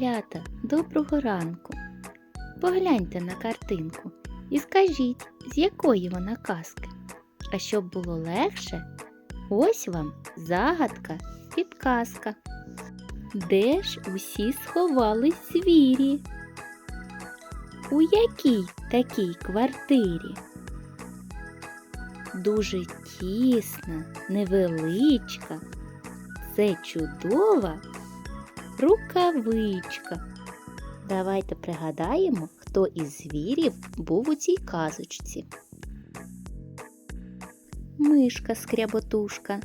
Малята, доброго ранку. Погляньте на картинку і скажіть, з якої вона казки. А щоб було легше, ось вам загадка, підказка. Де ж усі сховались звірі? У якій такій квартирі? Дуже тісна, невеличка. Це чудова рукавичка. Давайте пригадаємо, хто із звірів був у цій казочці. Мишка скряботушка,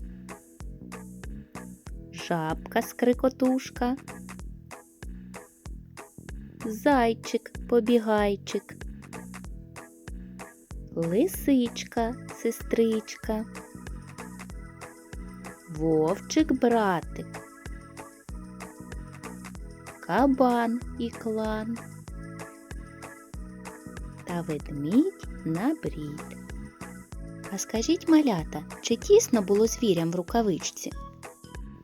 жабка скрикотушка, зайчик побігайчик, лисичка сестричка, вовчик братик кабан і клан та ведмідь на брід. А скажіть, малята, чи тісно було звірям в рукавичці?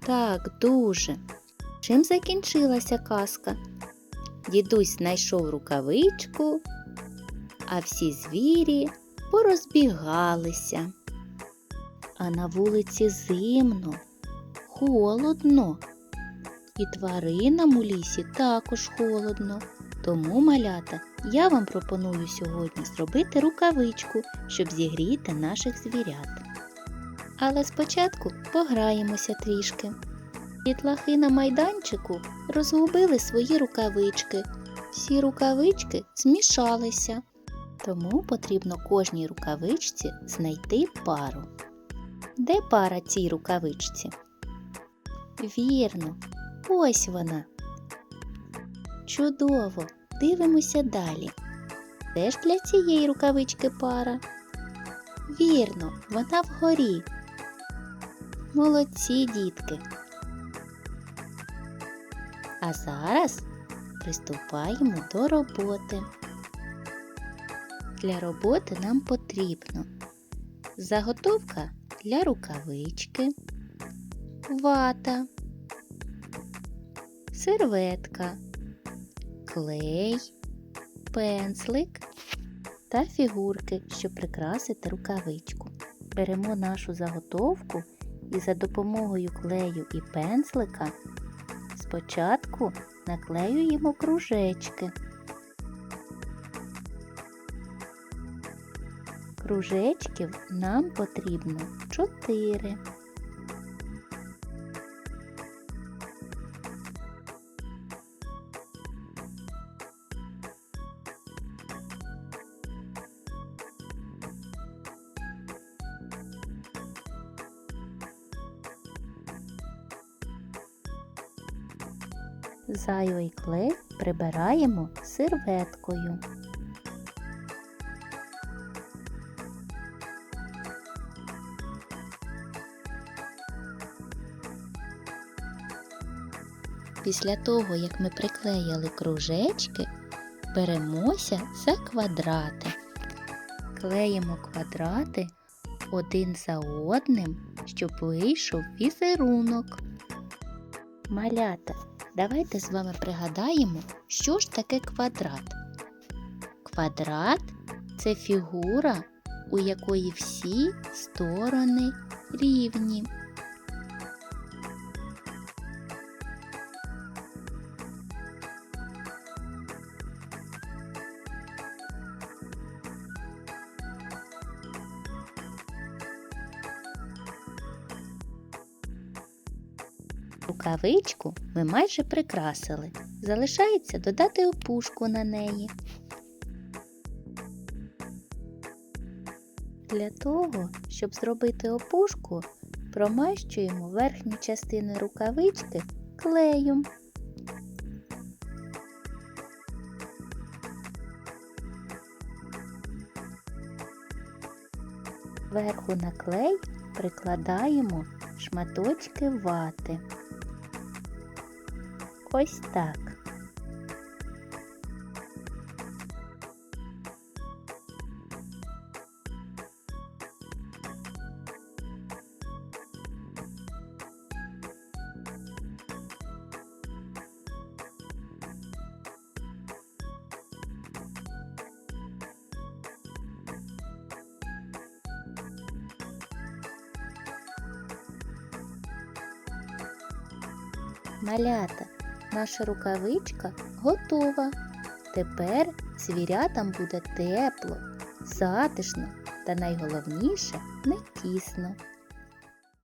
Так, дуже. Чим закінчилася казка? Дідусь знайшов рукавичку, а всі звірі порозбігалися. А на вулиці зимно, холодно. І тваринам у лісі також холодно. Тому, малята, я вам пропоную сьогодні зробити рукавичку, щоб зігріти наших звірят. Але спочатку пограємося трішки. Дітлахи на майданчику розгубили свої рукавички. Всі рукавички змішалися. Тому потрібно кожній рукавичці знайти пару. Де пара цій рукавичці? Вірно, Ось вона. Чудово! Дивимося далі. Де ж для цієї рукавички пара? Вірно, вона вгорі. Молодці дітки. А зараз приступаємо до роботи. Для роботи нам потрібно заготовка для рукавички, вата серветка, клей, пензлик та фігурки, щоб прикрасити рукавичку. Беремо нашу заготовку і за допомогою клею і пензлика спочатку наклеюємо кружечки. Кружечків нам потрібно 4. Зайвий клей прибираємо серветкою. Після того, як ми приклеїли кружечки, беремося за квадрати. Клеїмо квадрати один за одним, щоб вийшов візерунок. Малята, давайте з вами пригадаємо, що ж таке квадрат. Квадрат це фігура, у якої всі сторони рівні. Рукавичку ми майже прикрасили. Залишається додати опушку на неї. Для того, щоб зробити опушку, промащуємо верхню частину рукавички клеєм. Верху на клей прикладаємо шматочки вати. ось так. Малята, наша рукавичка готова. Тепер звірятам буде тепло, затишно та найголовніше не тісно.